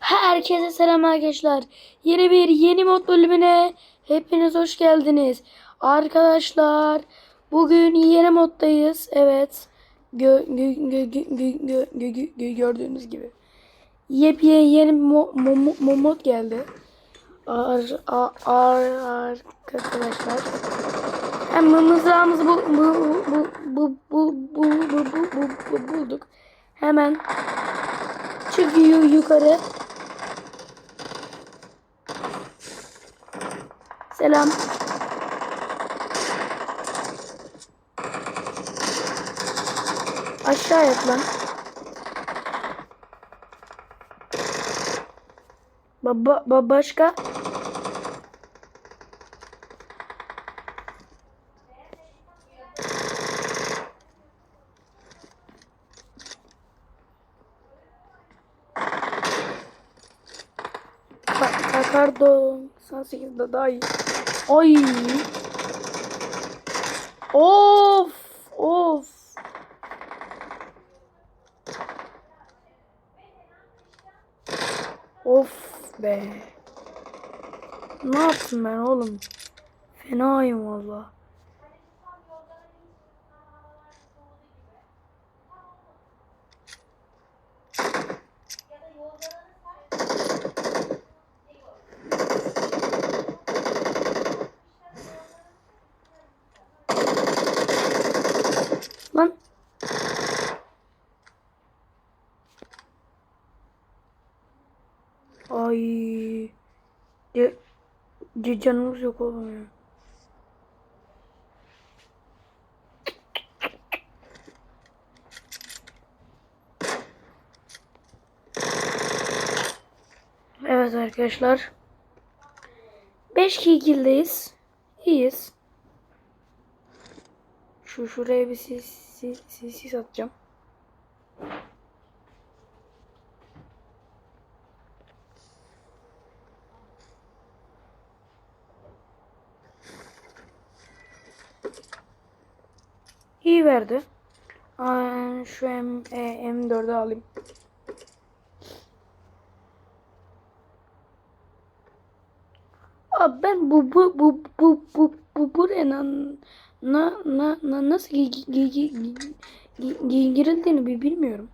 Herkese selam arkadaşlar. Yeni bir yeni mod bölümüne hepiniz hoş geldiniz. Arkadaşlar bugün yeni moddayız. Evet. Gö, gö, gö, gö, gö, gö, gö, gö, gö- gördüğünüz gibi. Yepyeni yeni mo, mo, mo, mo- mod geldi. Ar, ar, ar, arkadaşlar. Hem mızrağımızı bu, bu, bu, bu, bu, bu, bu, bu, bu, bu, bulduk. Hemen çıkıyor yukarı. Selam. Aşağı yat lan. Baba, ba başka? Ka Kakardo 98'de daha iyi. Ay. Of. Of. Of be. Ne yaptım ben oğlum? Fenayım valla. Lan. Ay. Ya, ya canımız yok oğlum ya. Evet arkadaşlar. 5 kildeyiz. İyiyiz. Şu şuraya bir sis, sis, sis atacağım. İyi verdi. Aa, şu M, e, M4'ü alayım. Abi ben bu bu bu bu bu bu buraya na na na, na nasıl gi, gi, gi, gi, gi, gi- girildiğini bilmiyorum.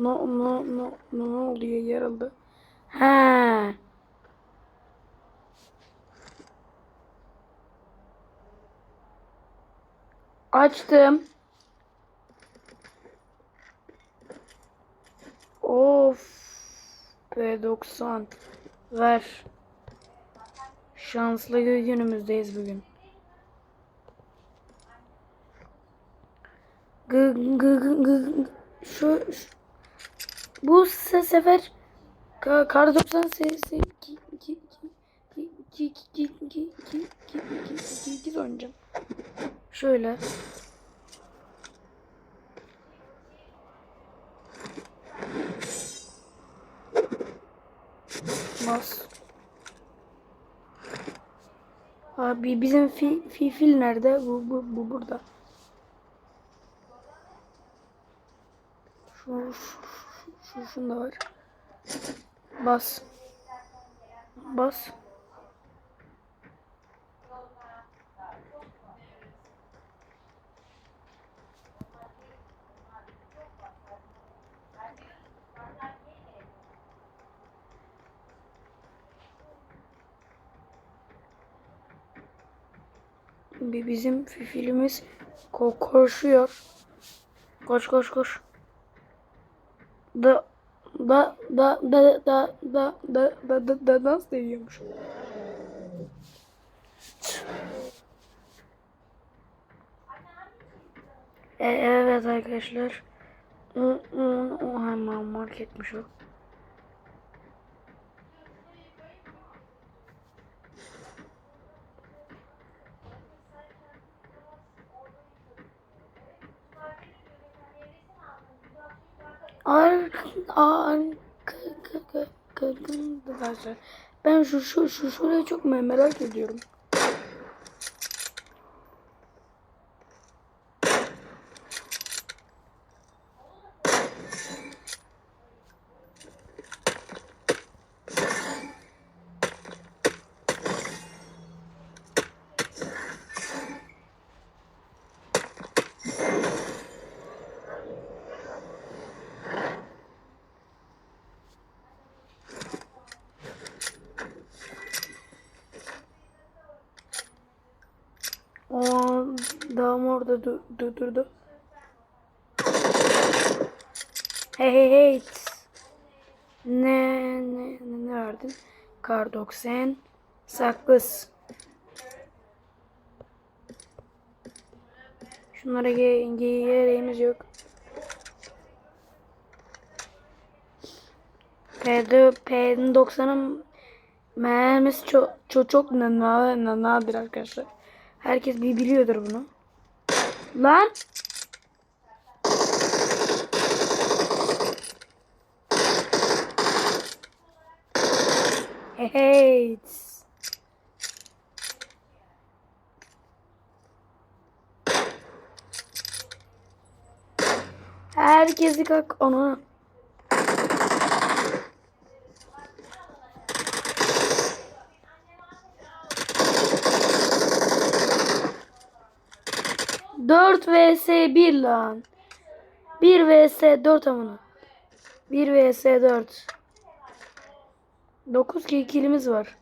No no no no ne oluyor yarıldı. Ha. Açtım. Of. P90. Ver. Şanslı günümüzdeyiz bugün. Gı gı gı gı şu, şu bu sefer kar 90 serisi 2 oynayacağım. Şöyle. Mas. Abi bizim fi, fi fil nerede? Bu, bu, bu burada. Şunda var. Bas. Bas. Bir bizim fifilimiz ko koşuyor. Koş koş koş. Da da da da da da da da da da dans ediyormuş. E, evet arkadaşlar. O, o, o hemen marketmiş o. kırgın. Ben şu şu şu şurayı çok me- merak ediyorum. O dağım orada du- du- durdu. Hey hey hey. Ne ne ne, verdin? Kar 90. Sakız. Şunlara ge gereğimiz yok. P'de P'nin 90'ın mermisi çok çok çok na- na- na- nadir arkadaşlar. Herkes bir biliyordur bunu. Lan! Hey. Herkesi kalk onu. Dört vs bir lan. Bir vs dört amına. Bir vs dört. Dokuz ki kilimiz var.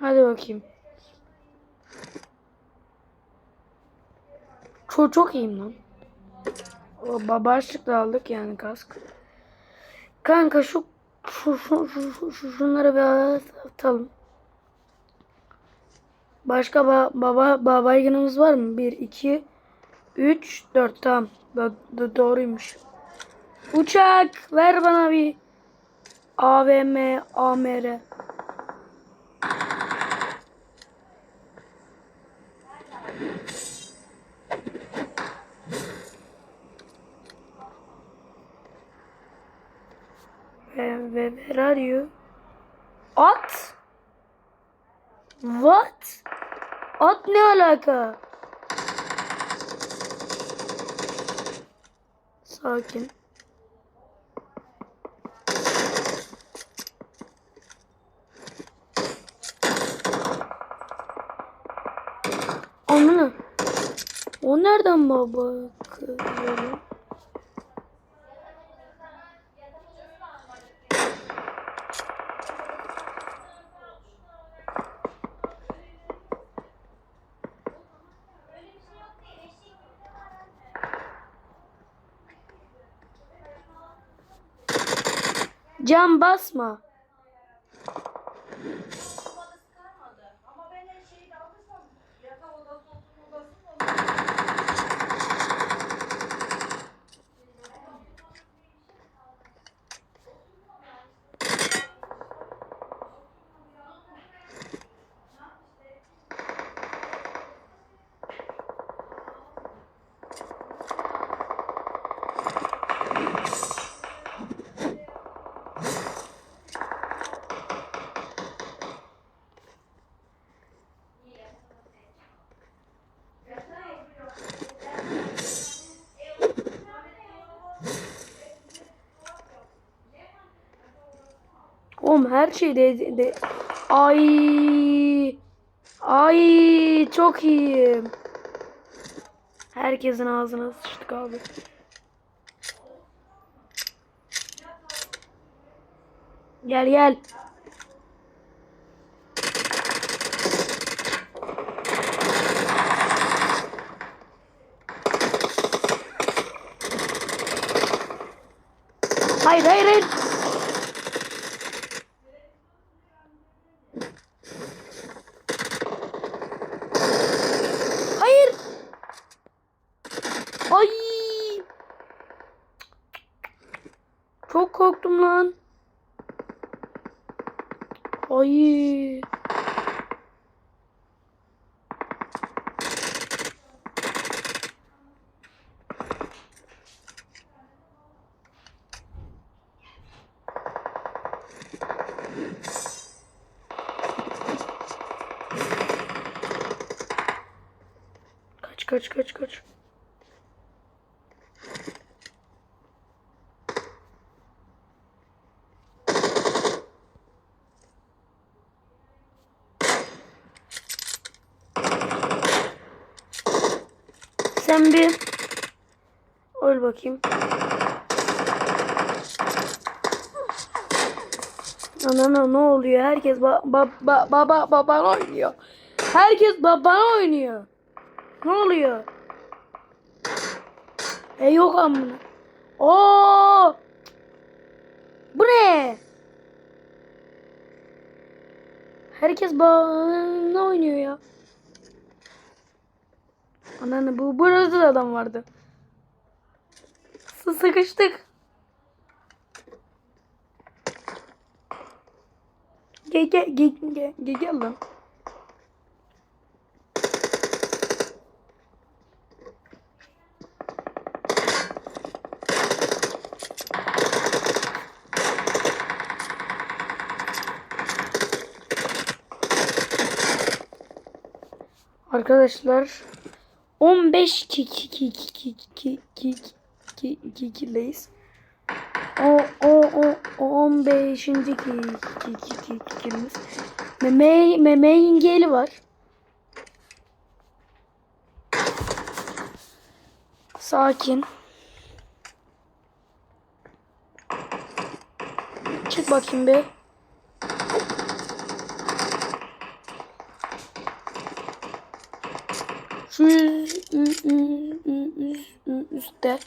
Hadi bakayım. Çok çok iyiyim lan. O ba- başlıkla aldık yani kask. Kanka şu şu şu, şu, şu şunları bir atalım. Başka ba baba baba baygınımız var mı? 1 2 3 4 tamam. Do do doğruymuş. Uçak ver bana bir AVM AMR. Ve where are you? At? What? At ne alaka? Sakin. Ananı. O nereden baba? bakıyor? Cam basma. Oğlum her şey de, de ay ay çok iyiyim. Herkesin ağzına sıçtık abi. Gel gel. Hayır hayır. Hayır. Ay. Çok korktum lan. Ay. Kaç kaç kaç. Sen bir öl bakayım. Anana ne oluyor? Herkes ba ba ba baba babana oynuyor. Herkes babana oynuyor. Ne oluyor? E yok amına. Oo! Bu ne? Herkes bana oynuyor ya. Ananı bu burada da adam vardı. Sı- Sıkıştık. Gel gel gel gel, gel lan. Arkadaşlar 15 kikileyiz. O o o, o 15. kikimiz. Meme meme ingeli var. Sakin. Çık bakayım be. Şu yüz, yüz, yüz, yüz, yüz, üstte.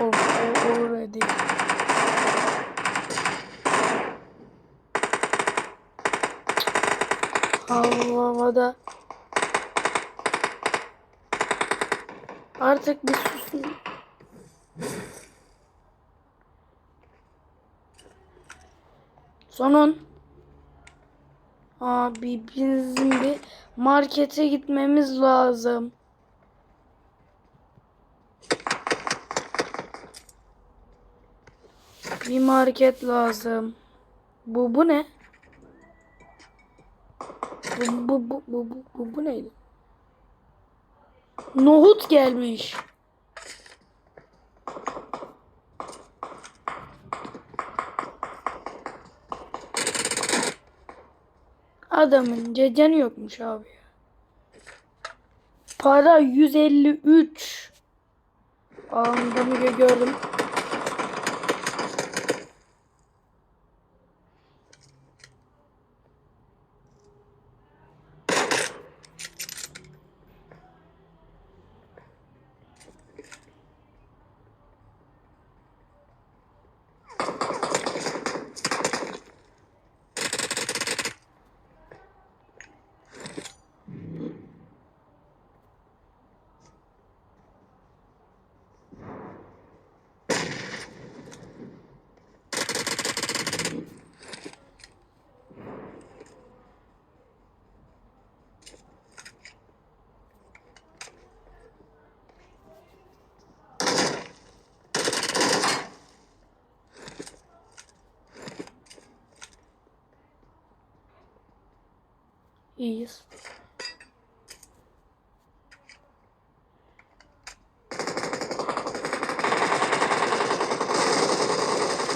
Oh, already. Havada. Artık bir susun. Sonun. Abi bizim bir markete gitmemiz lazım. Bir market lazım. Bu bu ne? Bu bu bu bu bu, bu, neydi? Nohut gelmiş. Adamın cecanı yokmuş abi. Para 153. Anında mı gördüm. İyiyiz.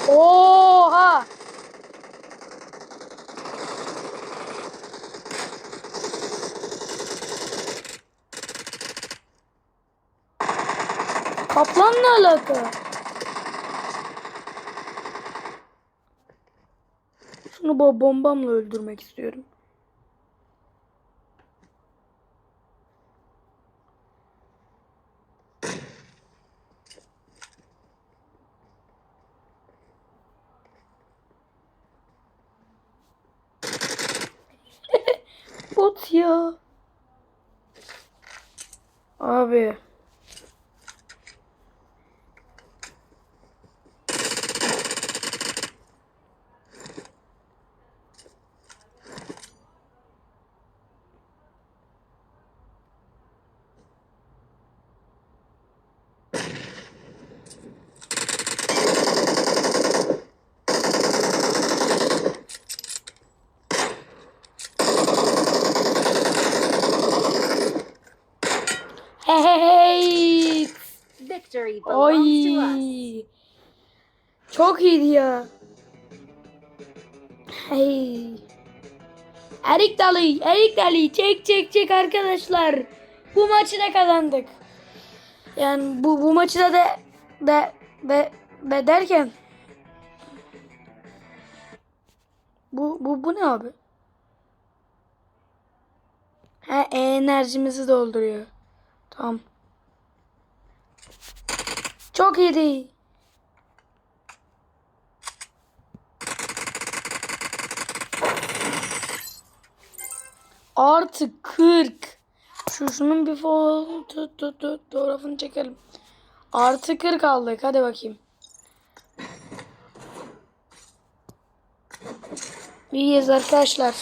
Oha! Kaplan ne alaka? Şunu bombamla öldürmek istiyorum. Erik Dalı, Erik Dalı çek çek çek arkadaşlar. Bu maçı da kazandık. Yani bu bu maçı da de de de, de derken bu bu bu ne abi? He enerjimizi dolduruyor. Tamam. Çok iyiydi. Artı 40. Şu şunun bir fotoğrafını çekelim. Artı 40 aldık. Hadi bakayım. İyiyiz arkadaşlar.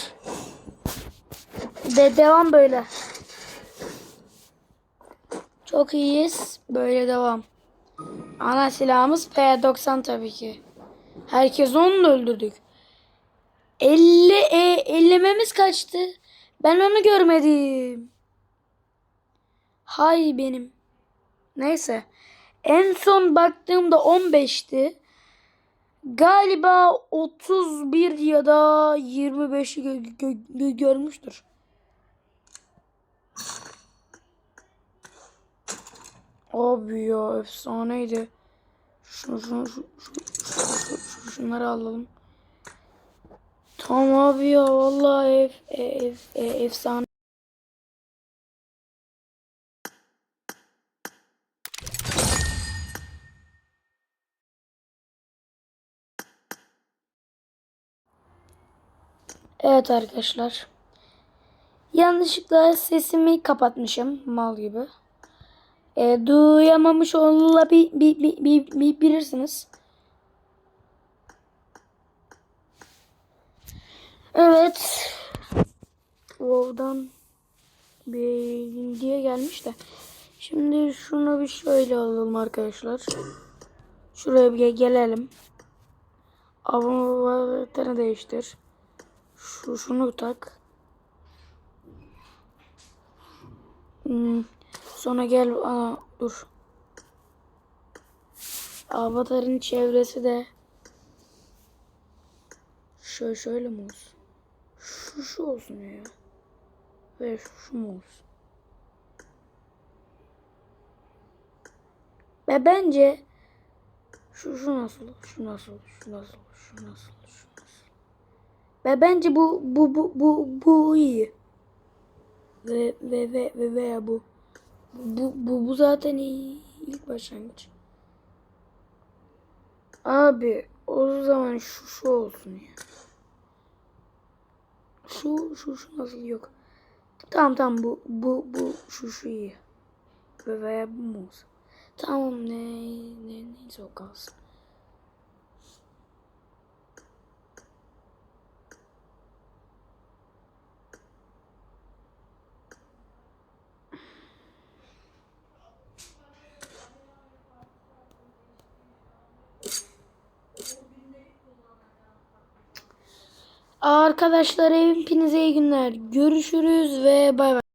De devam böyle. Çok iyiyiz. Böyle devam. Ana silahımız P90 tabii ki. Herkes onu da öldürdük. 50 e, ellememiz kaçtı? Ben onu görmedim. Hay benim. Neyse. En son baktığımda 15'ti. Galiba 31 ya da 25'i gö- gö- gö- görmüştür. Abi ya efsaneydi. Şunu, şunu, şu, şu, şu- şu- şunları alalım. Tamam abi ya vallahi ev, ev, ev, efsane. Evet arkadaşlar. Yanlışlıkla sesimi kapatmışım mal gibi. E, duyamamış olabilirsiniz. Evet. WoW'dan bir diye gelmiş de. Şimdi şunu bir şöyle alalım arkadaşlar. Şuraya bir gelelim. Avatarını değiştir. Şu şunu tak. Hmm. Sonra gel aa dur. Avatarın çevresi de şöyle şöyle mi olsun? Şu şu olsun ya. Ve şu, şu mu olsun? Ve bence şu şu nasıl olur? Şu nasıl olur? Şu nasıl olur? Şu nasıl olur? Şu nasıl? Ve bence bu bu bu bu bu iyi. Ve ve ve ve veya bu. Bu bu bu zaten iyi ilk başlangıç. Abi o zaman şu şu olsun ya. Şu şu şu nasıl yok. Tamam tamam bu bu bu şu şu iyi. Ve veya bu mu olsun? Tamam ne ne neyse o kalsın. Arkadaşlar hepinize iyi günler. Görüşürüz ve bay bay.